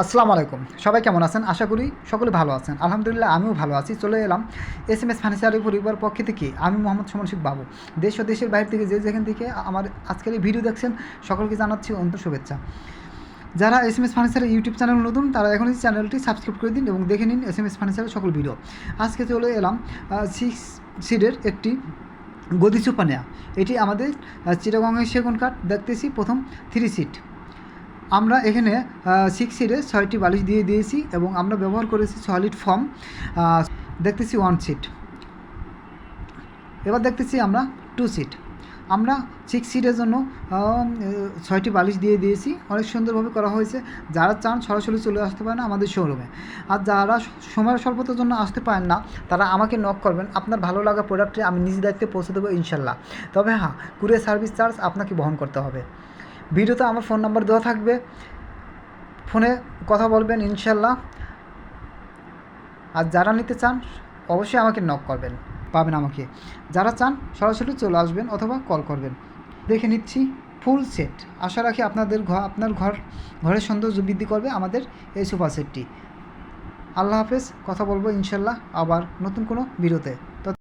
আসসালামু আলাইকুম। সবাই কেমন আছেন? আশা করি সকলে ভালো আছেন। আলহামদুলিল্লাহ, আমিও ভালো আছি। চলে এলাম এস এম এস ফার্নিচারি পরিবার পক্ষ থেকে। আমি মোহাম্মদ সুমন শিখ বাবু। দেশ ও দেশের বাইরে থেকে যে যেখান থেকে আমার আজকের এই ভিডিও দেখছেন, সকলকে জানাচ্ছি অন্ত শুভেচ্ছা। যারা এস এম এস ফার্নিচারের ইউটিউব চ্যানেল নতুন, তারা এখন এই চ্যানেলটি সাবস্ক্রাইব করে দিন এবং দেখে নিন এস এম এস ফার্নিচারের সকল ভিডিও। আজকে চলে এলাম সিক্স সিডের একটি গদি সোফা নেয়া। এটি আমাদের চিটাগংয়ের সেগুন কাঠ দেখতেছি। প্রথম থ্রি সিট আমরা এখানে সিক্স সিটে ছয়টি বালিশ দিয়ে দিয়েছি এবং আমরা ব্যবহার করেছি সলিড ফর্ম দেখতেছি ওয়ান সিট এবার দেখতেছি আমরা টু সিট আমরা সিক্স সিটের জন্য ছয়টি বালিশ দিয়ে দিয়েছি। অনেক সুন্দরভাবে করা হয়েছে। যারা চান সরাসরি চলে আসতে পারেন আমাদের শোরুমে আর যারা সময়ের স্বল্পতার জন্য আসতে পারেন না, তারা আমাকে নক করবেন। আপনার ভালো লাগা প্রোডাক্টটি আমি নিজ দায়িত্বে পৌঁছে দেবো ইনশাল্লাহ। তবে হ্যাঁ কুরিয়ার সার্ভিস চার্জ আপনাকে বহন করতে হবে। ভিডিওতে আমার ফোন নাম্বার দেওয়া থাকবে। ফোনে কথা বলবেন ইনশাল্লাহ আর যারা নিতে চান, অবশ্যই আমাকে নক করবেন, পাবেন আমাকে। যারা চান, সরাসরি চলে আসবেন অথবা কল করবেন। দেখে নিচ্ছি ফুল সেট আশা রাখি আপনাদের ঘর আপনার ঘর, ঘরের সৌন্দর্য বৃদ্ধি করবে আমাদের এই সোফা সেটটি আল্লাহ হাফেজ, কথা বলব ইনশাল্লাহ আবার নতুন কোনো ভিডিওতে। তো